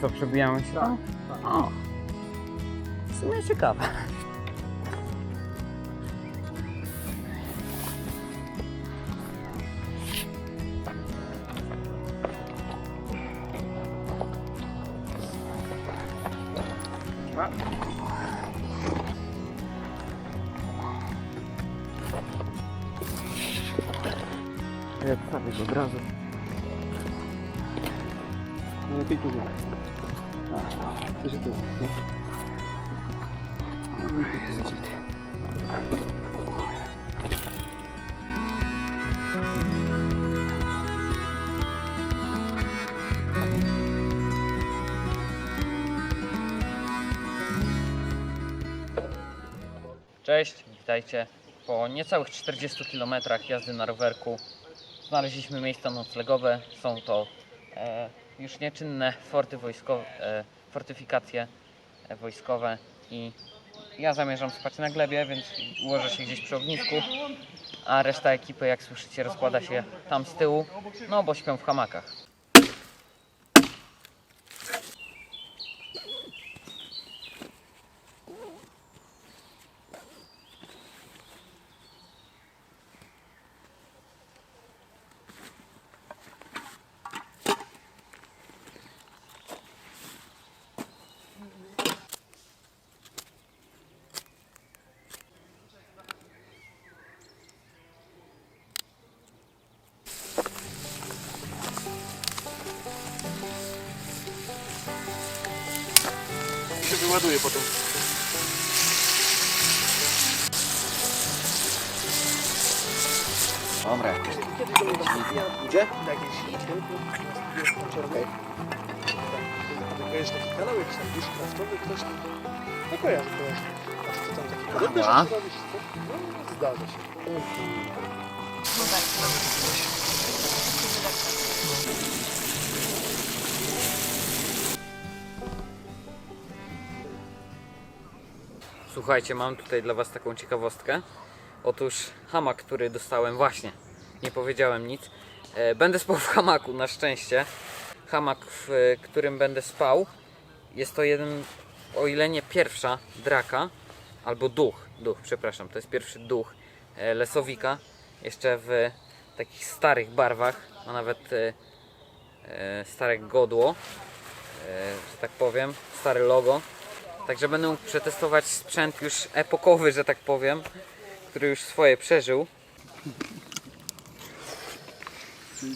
Co, przebijamy się tam? O, w sumie ciekawe. Od razu. Lepiej tu nie. Co się tu? Cześć, witajcie. Po niecałych 40 km jazdy na rowerku znaleźliśmy miejsca noclegowe. Są to e, już nieczynne forty wojskowe, fortyfikacje e, wojskowe i ja zamierzam spać na glebie, więc ułożę się gdzieś przy ognisku, a reszta ekipy, jak słyszycie, rozkłada się tam z tyłu, no bo śpią w hamakach. Wyładuje potem. Dobra. Gdzie? Jakieś Okej. To jest taki kanał jakiś tam dusz kraftowy, ktoś tam... No kojarzę, kojarzę. A ty co tam taki podobny rzeczy robisz? No, zdarza się. Słuchajcie, mam tutaj dla Was taką ciekawostkę. Otóż hamak, który dostałem właśnie, nie powiedziałem nic. E, Będę spał w hamaku, na szczęście. Hamak, w e, którym będę spał, jest to jeden, o ile nie pierwsza draka, albo duch, duch, przepraszam, to jest pierwszy duch e, lesowika. Jeszcze w takich starych barwach, a nawet stare godło, że tak powiem, stare logo. Także będę mógł przetestować sprzęt już epokowy, że tak powiem, który już swoje przeżył.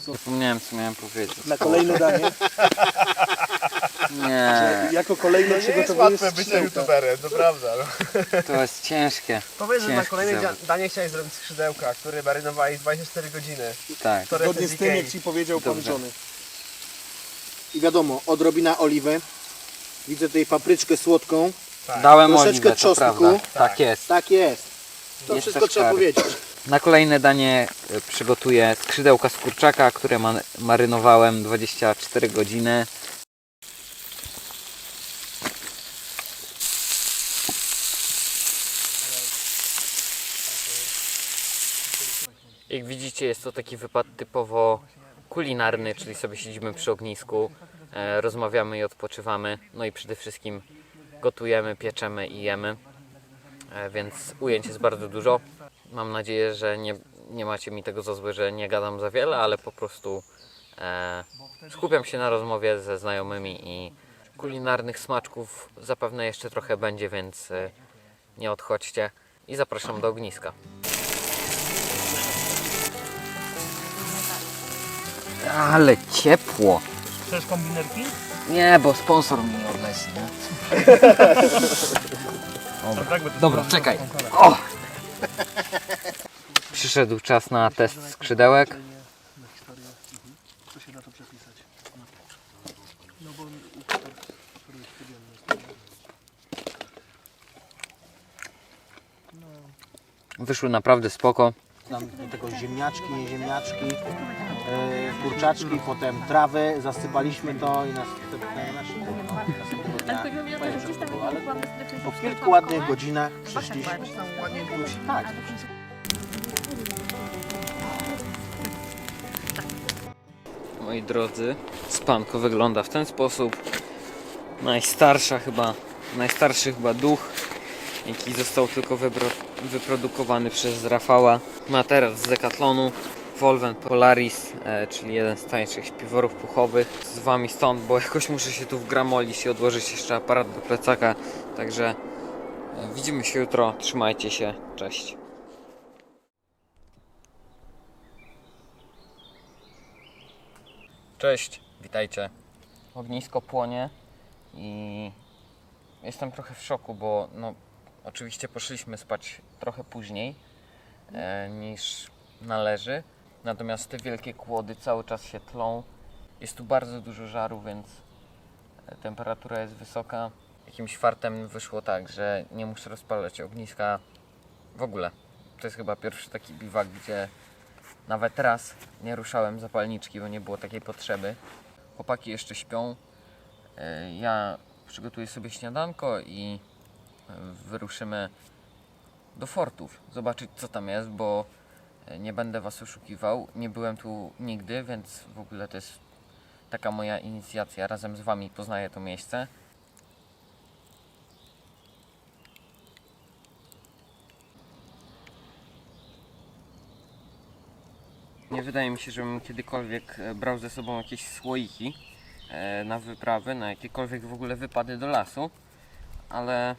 Zapomniałem co miałem powiedzieć. Na kolejne danie. Nie, Jako kolejne To nie jest łatwe bycie skrzydełka. youtuberem, to prawda. No. to jest ciężkie. Powiedz, że na Ciężki kolejne zawód. dzia- danie chciałeś zrobić skrzydełka, które marynowali 24 godziny. Tak. To Zgodnie z tym, jak ci powiedział pan Dobrze. żony. I wiadomo, odrobina oliwy. Widzę tutaj papryczkę słodką. Tak. Dałem Troszeczkę oliwę, to czosnku. prawda. Tak. Tak jest. Tak jest. To Jest wszystko też trzeba kary. powiedzieć. Na kolejne danie e, przygotuję skrzydełka z kurczaka, które ma- marynowałem 24 godziny. Jak widzicie jest to taki wypad typowo kulinarny, czyli sobie siedzimy przy ognisku, rozmawiamy i odpoczywamy, no i przede wszystkim gotujemy, pieczemy i jemy. E, więc ujęć jest bardzo dużo. Mam nadzieję, że nie, nie macie mi tego za złe, że nie gadam za wiele, ale po prostu e, skupiam się na rozmowie ze znajomymi i kulinarnych smaczków zapewne jeszcze trochę będzie, więc e, nie odchodźcie i zapraszam do ogniska. Ale ciepło. Chcesz kombinerki? Nie, bo sponsor mi nie odleci, nie? Tak, bo to Dobra, czekaj. O! Przyszedł czas na test skrzydełek. Co się na to przepisać? No bo Wyszły naprawdę spoko. Tam do tego ziemniaczki, nie ziemniaczki, e, kurczaczki, potem trawę, zasypaliśmy to i następne. No, następnego dnia. O to, Ale po kilku ładnych godzinach przyszliśmy. Tak. Moi drodzy, spanko wygląda w ten sposób. najstarsza chyba, najstarszy chyba duch, jaki został tylko wybro- wyprodukowany przez Rafała. Materac z Decathlonu, Volven Polaris, e, czyli jeden z tańszych śpiworów puchowych. Z wami stąd, bo jakoś muszę się tu wgramolić i odłożyć jeszcze aparat do plecaka. Także e, widzimy się jutro, trzymajcie się, cześć. Cześć, witajcie. Ognisko płonie i jestem trochę w szoku, bo no oczywiście poszliśmy spać trochę później e, niż należy. Natomiast te wielkie kłody cały czas się tlą. Jest tu bardzo dużo żaru, więc e, temperatura jest wysoka. Jakimś fartem wyszło tak, że nie muszę rozpalać ogniska w ogóle. To jest chyba pierwszy taki biwak, gdzie nawet raz nie ruszałem zapalniczki, bo nie było takiej potrzeby. Chłopaki jeszcze śpią. E, Ja przygotuję sobie śniadanko i wyruszymy do fortów. Zobaczyć co tam jest, bo e, nie będę Was oszukiwał. Nie byłem tu nigdy, więc w ogóle to jest taka moja inicjacja. Razem z Wami poznaję to miejsce. Nie wydaje mi się, żebym kiedykolwiek e, brał ze sobą jakieś słoiki e, na wyprawy, na jakiekolwiek w ogóle wypady do lasu, ale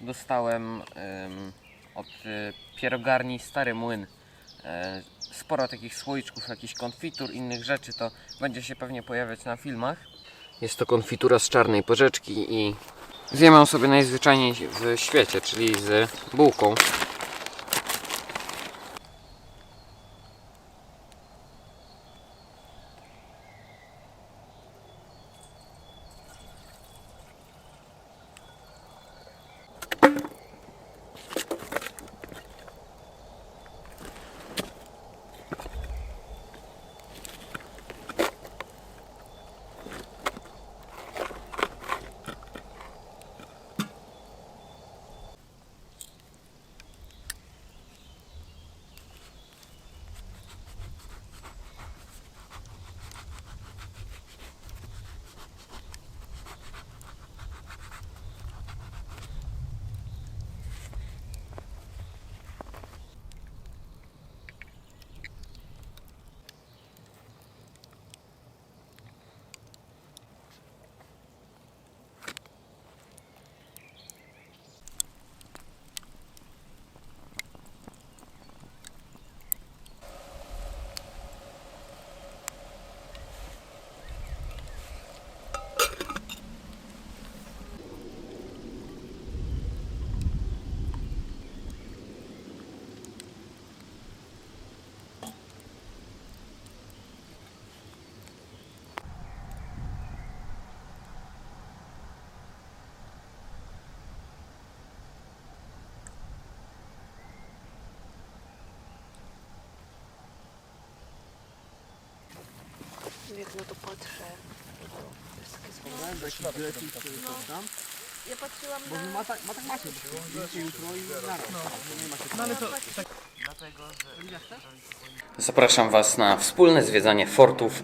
dostałem em, od e, pierogarni Stary Młyn e, sporo takich słoiczków, jakichś konfitur, innych rzeczy, to będzie się pewnie pojawiać na filmach. Jest to konfitura z czarnej porzeczki i zjem ją sobie najzwyczajniej w świecie, czyli z bułką. Jak na to patrzę. To jest takie słabe. Ja patrzyłam na... Ma tak, ma tak macie, bo jutro i naraz. No ale to... Zapraszam Was na wspólne zwiedzanie fortów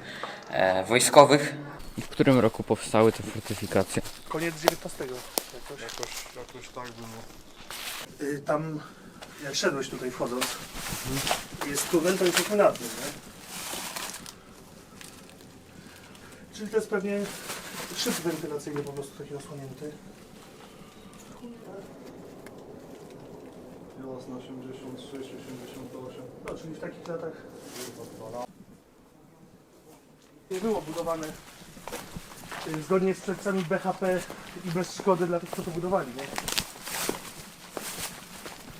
e, wojskowych. W którym roku powstały te fortyfikacje? Koniec XIX jakoś. Jakoś, jakoś tak było. Y, Tam, jak szedłeś tutaj wchodząc, jest okno nad nim, nie? Czyli to jest pewnie szyb wentylacyjny po prostu taki osłonięty. Wiosna 86, 88. No, czyli w takich latach nie było budowane y, zgodnie z przepisami BHP i bez szkody dla tych, co to budowali, nie?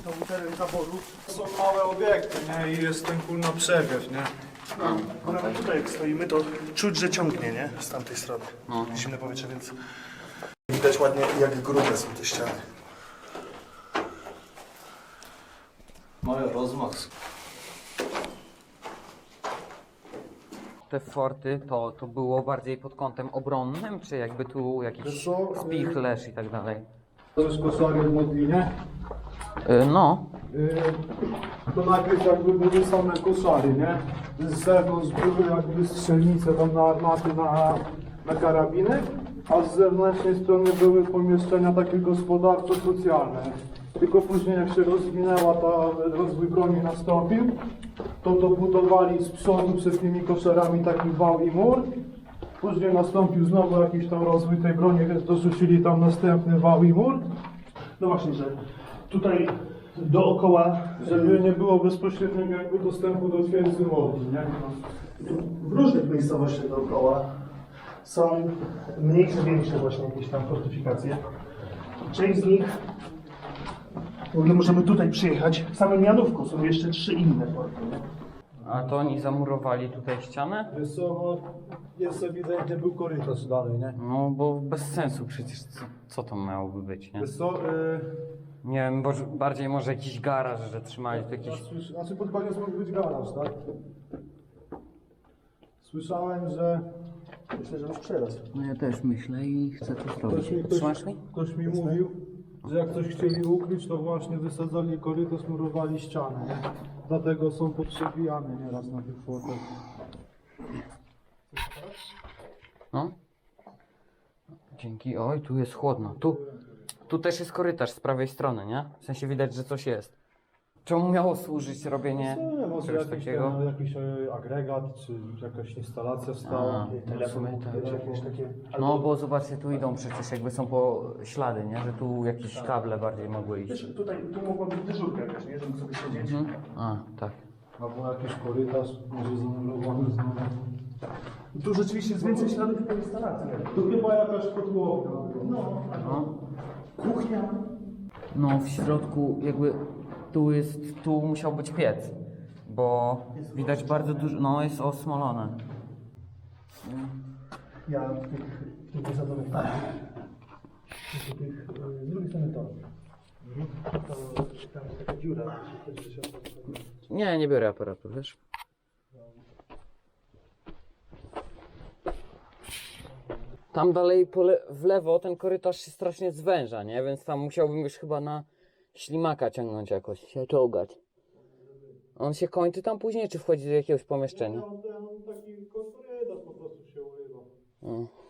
To był teren zaboru. To są małe obiekty, nie? I jest ten kul na przewiew, nie? Bo nawet tutaj jak stoimy, to czuć, że ciągnie, nie? Z tamtej strony. No. Zimne powietrze, więc widać ładnie, jak grube są te ściany. Mają rozmach. Te forty to, to było bardziej pod kątem obronnym, czy jakby tu jakiś co, spichlerz i tak dalej? To jest kosary w Modlinie. E, No, Yy, to najpierw jakby były same koszary, nie? Z zewnątrz były jakby strzelnice tam na armaty, na, na karabiny. a z zewnętrznej strony były pomieszczenia takie gospodarczo-socjalne. Tylko później jak się rozwinęła ta, rozwój broni nastąpił, to dobudowali z przodu przed tymi koszerami taki wał i mur. Później nastąpił znowu jakiś tam rozwój tej broni, więc dorzucili tam następny wał i mur. No właśnie, że tutaj dookoła, Żeby nie było bezpośredniego jakby dostępu do twierdzy wody, nie? w różnych miejscowościach dookoła są mniejsze, większe właśnie jakieś tam fortyfikacje. Część z nich, w ogóle możemy tutaj przyjechać, samym Janówku są jeszcze trzy inne forty. nie? A to oni zamurowali tutaj ścianę? Wiesz co, no, jest ewidentnie był korytarz dalej, nie? No bo bez sensu przecież co, co to miałoby być, nie? Wiesz co, y, Nie wiem, bo bardziej może jakiś garaż, że trzymali tu ja jakiś... słysz, znaczy pod koniec mógł być garaż, tak? Słyszałem, że Myślę, że już przeraz. No ja też myślę i chcę to ktoś mi, ktoś, Trzymasz mi? ktoś mi mówił, że jak coś chcieli ukryć, to właśnie wysadzali korytarz, murowali ścianę, nie? Dlatego są poprzebijane nieraz na tych fotach. No. Dzięki. Oj, tu jest chłodno. Tu, tu też jest korytarz z prawej strony, nie? W sensie widać, że coś jest. Czemu miało służyć robienie Nie, może czegoś jakiś, takiego? ten, jakiś e, agregat, czy jakaś instalacja stała. A, w sumie tak. Czy jakieś takie... No bo zobaczcie, tu idą przecież jakby są po ślady, nie? Że tu jakieś kable bardziej mogły iść. Wiesz, tutaj, tu mogła być dyżurka jakaś, nie? Żeby sobie siedzieć. Mhm. A, tak. Albo jakiś korytarz, może zamurowany znowu. Tu rzeczywiście jest więcej śladów po instalacji. Tu chyba jakaś podłoga. No, No. Kuchnia. No w środku jakby tu jest, tu musiał być piec, bo widać bardzo dużo, no jest osmolone. Ja tych, tych wysadzonych tak. W tych, e, z drugiej strony to. To tam jest taka dziura. chodzi o- Nie, nie biorę aparatu, wiesz? Tam dalej po le- w lewo ten korytarz się strasznie zwęża, nie? Więc tam musiałbym już chyba na ślimaka ciągnąć jakoś, się czołgać. On się kończy tam później, czy wchodzi do jakiegoś pomieszczenia? On ten taki korytarz po prostu się urywa. O.